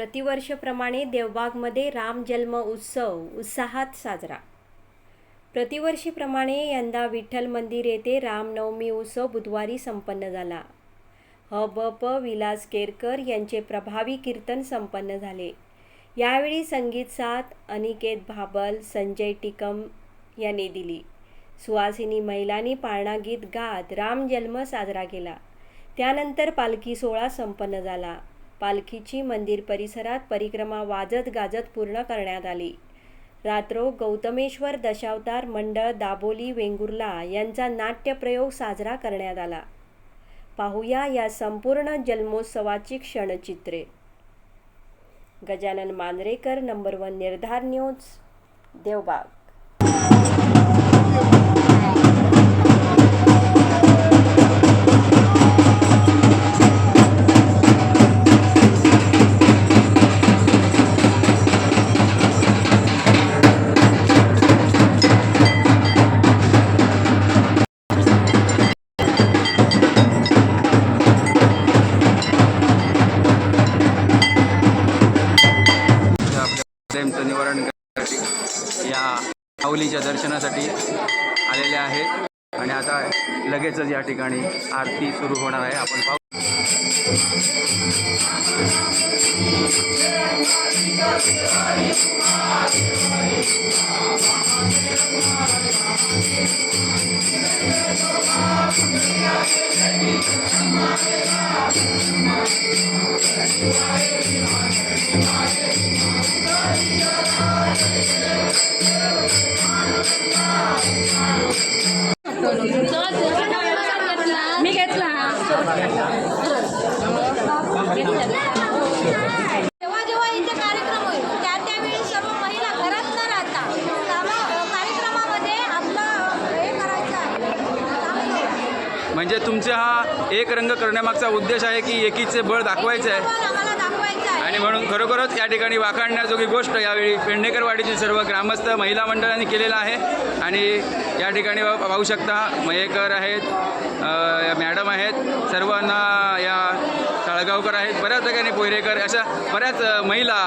प्रतिवर्षप्रमाणे देवबागमध्ये राम जन्म उत्सव उत्साहात साजरा. प्रतिवर्षीप्रमाणे यंदा विठ्ठल मंदिर येथे रामनवमी उत्सव बुधवारी संपन्न झाला. ह ब प विलास केरकर यांचे प्रभावी कीर्तन संपन्न झाले. यावेळी संगीत साथ अनिकेत भाबल संजय टिकम यांनी दिली. सुवासिनी महिलांनी पाळणा गीत गात राम जन्म साजरा केला. त्यानंतर पालखी सोहळा संपन्न झाला. पालखीची मंदिर परिसरात परिक्रमा वाजत गाजत पूर्ण करण्यात आली. रात्रो गौतमेश्वर दशावतार मंडळ दाबोली वेंगुर्ला यांचा नाट्यप्रयोग साजरा करण्यात आला. पाहूया या संपूर्ण जन्मोत्सवाची क्षणचित्रे. Gajanan Manjrekar number one Nirdhar news Devbag. प्रेमचं निवारण करण्यासाठी या माऊलीच्या दर्शनासाठी आलेले आहेत आणि आता लगेचच या ठिकाणी आरती सुरू होणार आहे. आपण पाहू. जेव्हा जेव्हा इथे कार्यक्रम होईल त्या त्यावेळी सर्व महिला घरात न राहता कार्यक्रमामध्ये आपलं हे करायचं आहे. काम म्हणजे तुमचा हा एक रंग करण्यामागचा उद्देश आहे की एकीचे बळ दाखवायचं आहे पण आम्हाला दाखवायचं आहे आणि म्हणून खरोखरच या ठिकाणी वाखाणण्याजोगी गोष्ट यावेळी पेडणेकरवाडीतील सर्व ग्रामस्थ महिला मंडळांनी केलेलं आहे. आणि या ठिकाणी पाहू शकता मयेकर आहेत मॅडम आहेत सर्वांना या साळगावकर आहेत बऱ्याच ठिकाणी पोयरेकर अशा बऱ्याच महिला